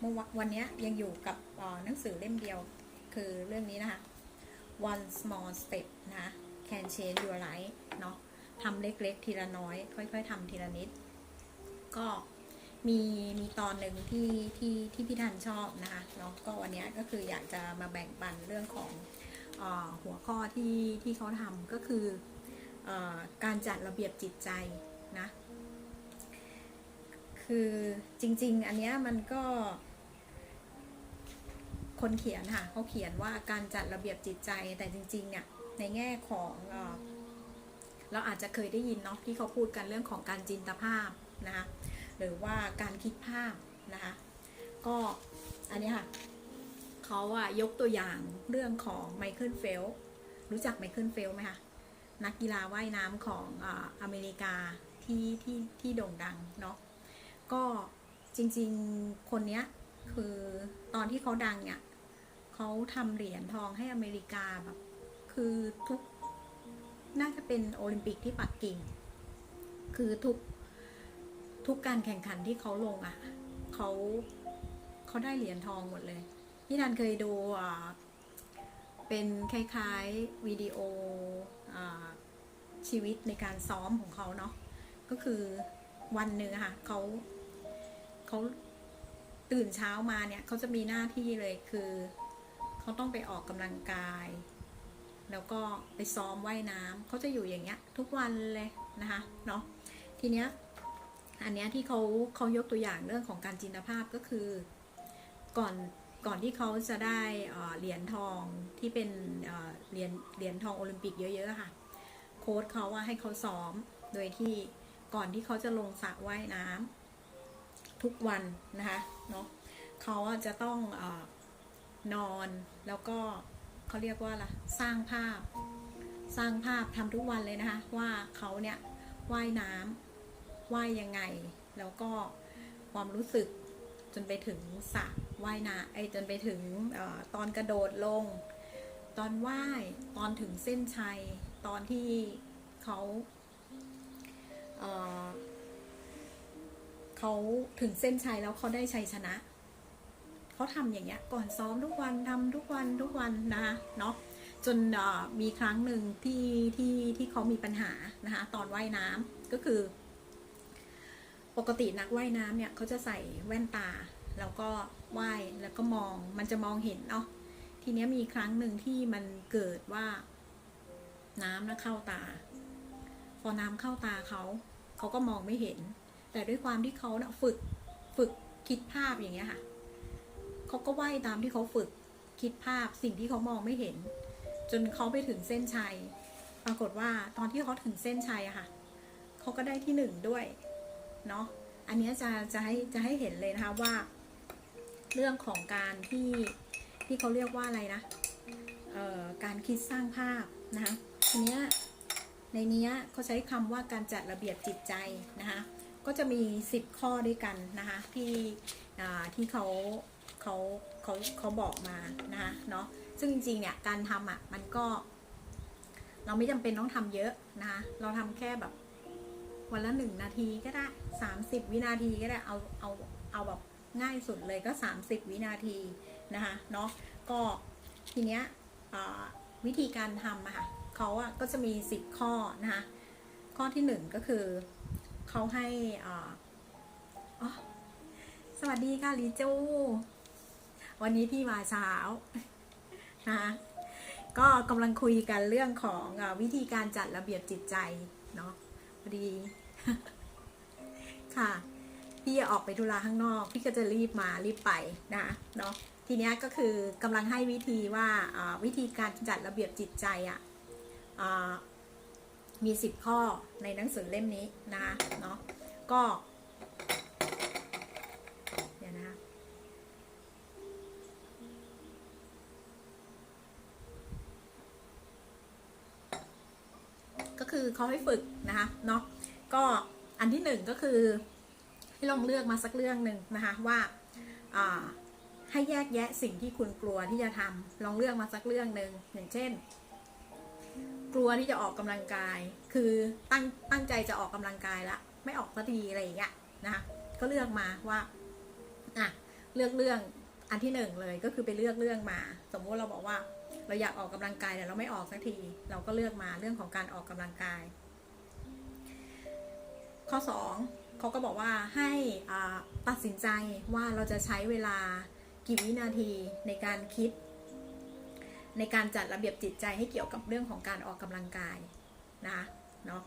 เมื่อวันนี้ยังอยู่กับหนังสือเล่มเดียว คือเรื่องนี้นะคะ one small step นะคะ can change your life เนาะทำเล็กๆ ทีละน้อย ค่อย ๆทำทีละนิด ก็มีมีตอนหนึ่งที่ที่ที่พี่ทันชอบนะคะเนาะก็วันนี้ก็คืออยากจะมาแบ่งปันเรื่องของอหัวข้อที่ที่เขาทำก็คืออการจัดระเบียบจิตใจนะ คือจริง ๆ อันเนี้ยมันก็ คนเขียนค่ะเขาเขียนว่าการจัดระเบียบจิตใจแต่จริงๆเนี่ยในแง่ของเราอาจจะเคยได้ยินเนาะที่เขาพูดกันเรื่องของการจินตภาพนะคะหรือว่าการคิดภาพนะคะก็อันนี้ค่ะเขาอะยกตัวอย่างเรื่องของไมเคิลเฟลป์รู้จักไมเคิลเฟลป์ไหมคะนักกีฬาว่ายน้ำของอออเมริกาที่ที่ที่โด่งดังเนาะก็จริงๆคนเนี้ยคือตอนที่เขาดังเนี่ย เขาทำเหรียญทองให้อเมริกาแบบ คือทุกน่าจะเป็นโอลิมปิกที่ปักกิ่ง คือทุกทุกการแข่งขันที่เขาลงอะเขาเขาได้เหรียญทองหมดเลย พี่นันเคยดูเป็นคล้ายๆวิดีโออชีวิตในการซ้อมของเขาเนาะก็คือวันหนึ่งค่ะเขาเขาตื่นเช้ามาเนี่ยเขาจะมีหน้าที่เลยคือ เขาต้องไปออกกำลังกาย แล้วก็ไปซ้อมว่ายน้ำเขาจะอยู่อย่างเงี้ย ทุกวันเลยนะคะเนาะทีเนี้ยอันเนี้ยที่เขาเขายกตัวอย่างเรื่องของการจินตภาพก็คือก่อนก่อนที่เขาจะได้เหรียญทองที่เป็นเหรียญเหรียญทองโอลิมปิกเยอะๆค่ะ โค้ชเขาว่าให้เขาซ้อมโดยที่ก่อนที่เขาจะลงสระว่ายน้ำทุกวันนะคะเนาะเขาจะต้องอ นอนแล้วก็เขาเรียกว่าอะสร้างภาพ สร้างภาพทำทุกวันเลยนะคะ ว่าเขาเนี่ยว่ายน้ำว่ายยังไง แล้วก็ความรู้สึกจนไปถึงสระว่ายน้ำไอจนไปถึงอตอนกระโดดลง ตอนว่ายตอนถึงเส้นชัย ตอนที่เขาเเขาถึงเส้นชัยแล้วเขาได้ชัยชนะ เขาทำอย่างเงี้ยก่อนซ้อมทุกวันทำทุกวันทุกวันนะคะเนาะจนมีครั้งหนึ่งที่ที่ที่เขามีปัญหานะคะตอนว่ายน้ำก็คือ ปกตินักว่ายน้ำเนี่ยเขาจะใส่แว่นตา แล้วก็ว่ายแล้วก็มองมันจะมองเห็นเนาะทีเนี้ยมีครั้งหนึ่งที่มันเกิดว่าน้ำนะเข้าตา พอน้ำเข้าตาเขาเขาก็มองไม่เห็น แต่ด้วยความที่เขาเนะฝึกฝึกคิดภาพอย่างเงี้ยค่ะ เขาก็ว่ายตามที่เขาฝึกคิดภาพสิ่งที่เขามองไม่เห็น จนเขาไปถึงเส้นชัย ปรากฏว่าตอนที่เขาถึงเส้นชัยอะค่ะเขาก็ได้ที่หนึ่งด้วยเนาะอันนี้จะจะให้จะให้เห็นเลยนะคะว่า เรื่องของการที่ที่เขาเรียกว่าอะไรนะเอ่อการคิดสร้างภาพนะคะทีเนี้ยในเนี้ยเขาใช้คำว่าการจัดระเบียบจิตใจนะคะก็จะมี 10 ข้อด้วยกันนะคะที่ที่เขา เขาเขาเขาบอกมานะคะเนาะซึ่งจริงๆเนี่ยการทำอะมันก็ เราไม่จำเป็นต้องทำเยอะนะคะเราทำแค่แบบ วันละหนึ่งนาทีก็ได้สามสิบวินาทีก็ได้เอาเอาเอาแบบง่ายสุดเลยก็สามสิบวินาทีนะคะเนาะก็ทีเนี้ยวิธีการทำอะค่ะเขาอะก็จะมีสิบข้อนะคะข้อที่หนึ่งก็คือเขาให้ออ๋อสวัสดีค่ะลีจู วันนี้พี่มาเช้านะก็กำลังคุยกันเรื่องของวิธีการจัดระเบียบจิตใจเนาะพอดี ค่ะ พี่ออกไปธุระข้างนอก พี่ก็จะรีบมารีบไปนะเนาะทีเนี้ยก็คือกำลังให้วิธีว่าวิธีการจัดระเบียบจิตใจอะ่ะมีสิบข้อในหนังสือเล่มนี้นะคะเนาะก็ เดี๋ยวนะคะก็ คือเขาให้ฝึกนะคะเนาะก็อันที่หนึ่งก็คือให้ลองเลือกมาสักเรื่องหนึ่งนะคะว่าให้แยกแยะสิ่งที่คุณกลัวที่จะทำลองเลือกมาสักเรื่องหนึ่งอย่างเช่น กลัวที่จะออกกำลังกาย คือตั้งตั้งใจจะออกกำลังกายละไม่ออกสักทีอะไรอย่างเงี้ยนะคะก็เลือกมาว่าอะเลือกเรื่องอันที่หนึ่งเลยก็คือไปเลือกเรื่องมา สมมุติเราบอกว่า เราอยากออกกำลังกายแต่เราไม่ออกสักที เราก็เลือกมาเรื่องของการออกกำลังกาย ข้อสองเขาก็บอกว่าให้ตัดสินใจว่าเราจะใช้เวลากี่วินาทีในการคิด ในการจัดระเบียบจิตใจให้เกี่ยวกับเรื่องของการออกกำลังกายนะเนาะ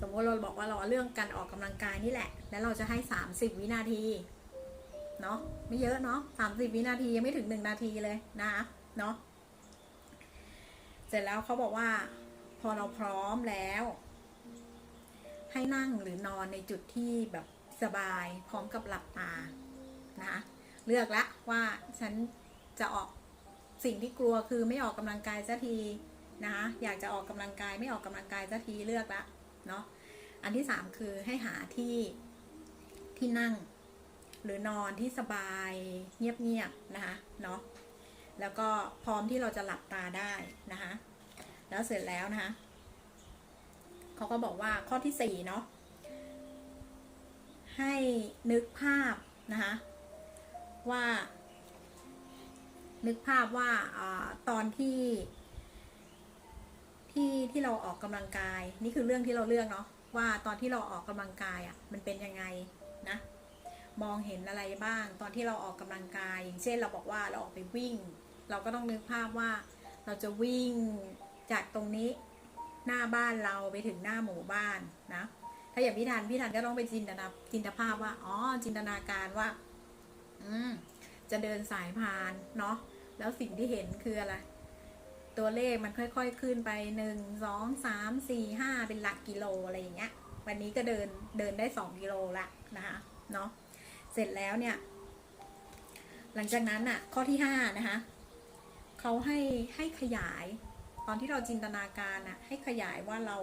สมมติเราบอกว่าเราเรื่องการออกกำลังกายนี่แหละ แล้วเราจะให้ 30 วินาที เนาะไม่เยอะเนาะ30 วินาทียังไม่ถึง 1 นาทีเลยนะคะ เนาะเสร็จแล้วเขาบอกว่า พอเราพร้อมแล้ว ให้นั่งหรือนอนในจุดที่แบบสบายพร้อมกับหลับตานะคะเลือกละว่าฉันจะออกสิ่งที่กลัวคือไม่ออกกำลังกายสักทีนะคะอยากจะออกกำลังกายไม่ออกกำลังกายสักทีเลือกละเนาะอันที่สามคือให้หาที่ที่นั่ง หรือนอนที่สบายเงียบๆนะคะเนาะ แล้วก็พร้อมที่เราจะหลับตาได้นะคะแล้วเสร็จแล้วนะคะเขาก็บอกว่าข้อที่สี่เนาะให้นึกภาพนะคะว่า นึกภาพว่าอตอนที่ที่ที่เราออกกำลังกาย นี่คือเรื่องที่เราเลือกเนาะว่าตอนที่เราออกกำลังกายอะ่ะมันเป็นยังไงนะมองเห็นอะไรบ้าง ตอนที่เราออกกำลังกาย อย่างเช่นเราบอกว่าเราออกไปวิ่ง เราก็ต้องนึกภาพว่าเราจะวิ่งจากตรงนี้หน้าบ้านเราไปถึงหน้าหมู่บ้านนะ ถ้าอย่างพี่ธันพี่ธันก็ต้องไปจินตนาจินตภาพว่าอ๋อจินตนาการว่า อืมจะเดินสายพานเนาะแล้วสิ่งที่เห็นคืออะไร ตัวเลขมันค่อยๆขึ้นไปหนึ่งสองสามสี่ห้าเป็นหลักกิโลอะไรอย่างเงี้ย วันนี้ก็เดินเดินได้สองกิโลละนะคะเนาะเสร็จแล้วเนี่ย หลังจากนั้นอะ ข้อที่ห้านะคะ เขาให้ให้ขยาย ตอนที่เราจินตนาการอะให้ขยายว่าเรา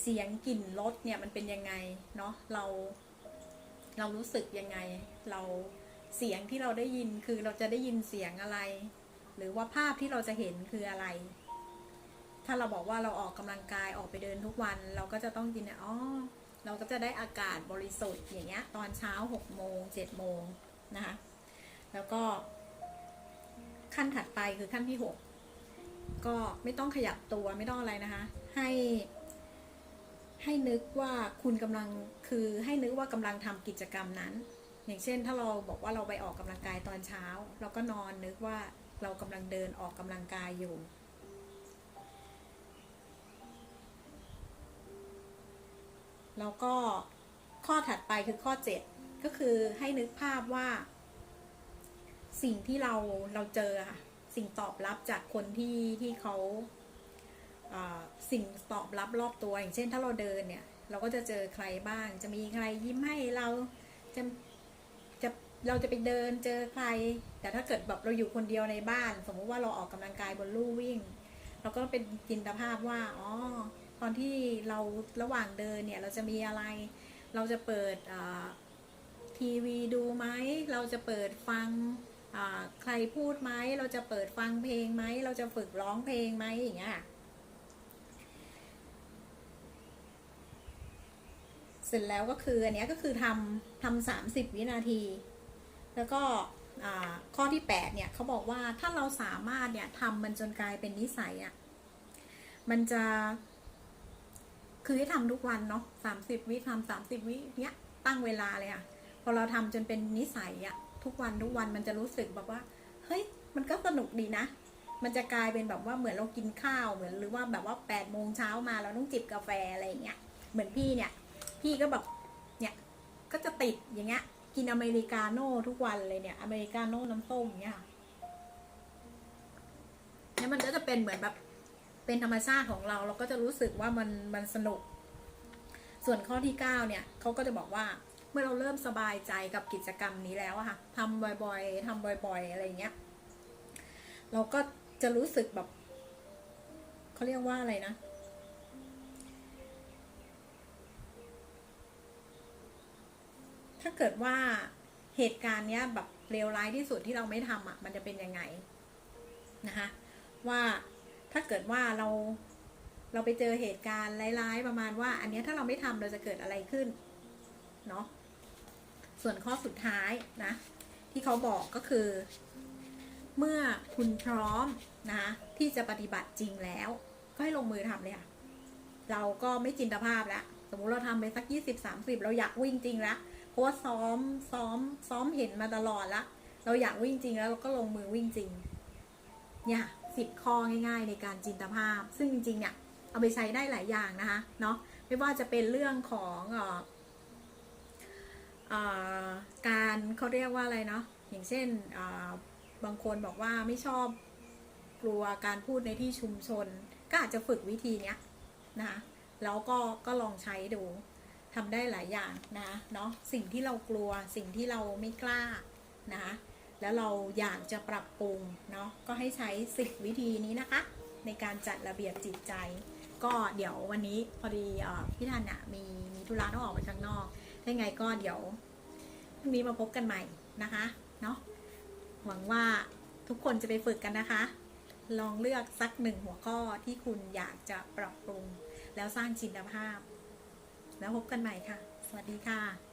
เสียงกลิ่นรสเนี่ยมันเป็นยังไงเนาะเรา เรารู้สึกยังไง เราเสียงที่เราได้ยินคือเราจะได้ยินเสียงอะไร หรือว่าภาพที่เราจะเห็นคืออะไร ถ้าเราบอกว่าเราออกกำลังกายออกไปเดินทุกวัน เราก็จะต้องกินเนี่ยอ๋อเราก็จะได้อากาศบริสุทธิ์อย่างเงี้ย ตอนเช้าหกโมงเจ็ดโมงนะคะแล้วก็ ขั้นถัดไปคือขั้นที่หกก็ไม่ต้องขยับตัวไม่ต้องอะไรนะคะ ให้ ให้นึกว่าคุณกำลังคือให้นึกว่ากำลังทำกิจกรรมนั้น อย่างเช่น ถ้าเราบอกว่าเราไปออกกำลังกายตอนเช้า เราก็นอนนึกว่าเรากำลังเดินออกกำลังกายอยู่แล้วก็ข้อถัดไปคือข้อ 7 ก็คือให้นึกภาพว่า สิ่งที่เราเราเจอค่ะ สิ่งตอบรับจากคนที่ที่เขาสิ่งตอบรับรอบตัว อย่างเช่นถ้าเราเดินเนี่ย เราก็จะเจอใครบ้าง จะมีใครยิ้มให้เราจะจะเราจะไปเดินเจอใคร แต่ถ้าเกิดแบบเราอยู่คนเดียวในบ้าน สมมุติว่าเราออกกำลังกายบนลู่วิ่ง เราก็เป็นจินตภาพว่าอ๋อตอนที่เราระหว่างเดินเนี่ยเราจะมีอะไร เราจะเปิดทีวีดูไหม เราจะเปิดฟัง ใครพูดไหมเราจะเปิดฟังเพลงไหม เราจะฝึกร้องเพลงไหมอย่างเงี้ยเสร็จแล้วก็คืออันนี้ก็คือทำทำสามสิบวินาที แล้วก็ข้อที่แปดเนี่ยเขาบอกว่าถ้าเราสามารถเนี่ยทำมันจนกลายเป็นนิสัยอะ่ะมันจะคือให้ทำทุกวันเนาะสามสิบวิทำสามสิบวิเนี้ยตั้งเวลาเลยอะ่ะพอเราทำจนเป็นนิสัยอะ ทุกวันทุกวันมันจะรู้สึกแบบว่า เฮ้ย มันก็สนุกดีนะ มันจะกลายเป็นแบบว่าเหมือนเรากินข้าวเหมือนหรือว่าแบบว่าแปดโมงเช้ามาเราต้องจิบกาแฟอะไรอย่างเงี้ย เหมือนพี่เนี่ย พี่ก็แบบเนี่ยก็จะติดอย่างเงี้ย กินอเมริกาโน่ทุกวันเลยเนี่ย อเมริกาโน่น้ำส้มอย่างเงี้ยแล้วมันก็จะเป็นเหมือนแบบเป็นธรรมชาติของเราเราก็จะรู้สึกว่ามันมันสนุก ส่วนข้อที่เก้าเนี่ยเขาก็จะบอกว่า เมื่อเราเริ่มสบายใจกับกิจกรรมนี้แล้วอะค่ะทำบ่อยๆทำบ่อย ๆ อะไรเงี้ย เราก็จะรู้สึกแบบเขาเรียกว่าอะไรนะ ถ้าเกิดว่าเหตุการณ์เนี้ยแบบเลวร้ายที่สุดที่เราไม่ทำอะ มันจะเป็นยังไงนะคะว่าถ้าเกิดว่าเราเราไปเจอเหตุการณ์ร้ายๆประมาณว่า อันนี้ถ้าเราไม่ทำเราจะเกิดอะไรขึ้นเนาะ ส่วนข้อสุดท้ายนะ ที่เขาบอกก็คือ เมื่อคุณพร้อมนะที่จะปฏิบัติจริงแล้ว ก็ให้ลงมือทำเลยค่ะ เราก็ไม่จินตภาพแล้ว สมมุติเราทำไปสักยี่สิบสามสิบเราอยากวิ่งจริงแล้วเพราะว่าซ้อมซ้อมซ้อมเห็นมาตลอดละเราอยากวิ่งจริงแล้วเราก็ลงมือวิ่งจริง เนี่ยสิบข้อง่าย ๆ ในการจินตภาพ ซึ่งจริงๆเนี่ยเอาไปใช้ได้หลายอย่างนะคะเนาะไม่ว่าจะเป็นเรื่องของ การเขาเรียกว่าอะไรเนาะอย่างเช่นบางคนบอกว่าไม่ชอบกลัวการพูดในที่ชุมชน ก็อาจจะฝึกวิธีเนี้ยนะคะแล้วก็ก็ลองใช้ดูทำได้หลายอย่างนะเนาะสิ่งที่เรากลัวสิ่งที่เราไม่กล้านะแล้วเราอยากจะปรับปรุงเนาะก็ให้ใช้สิบวิธีนี้นะคะ ในการจัดระเบียบจิตใจ ก็เดี๋ยววันนี้พอดีอพี่ธันน่ะมีมีธุระต้องออกไปข้างนอก ได้ไงก็เดี๋ยวพรุ่งนี้มาพบกันใหม่นะคะเนาะหวังว่าทุกคนจะไปฝึกกันนะคะ ลองเลือกสักหนึ่งหัวข้อที่คุณอยากจะปรับปรุง แล้วสร้างจินตภาพ แล้วพบกันใหม่ค่ะ สวัสดีค่ะ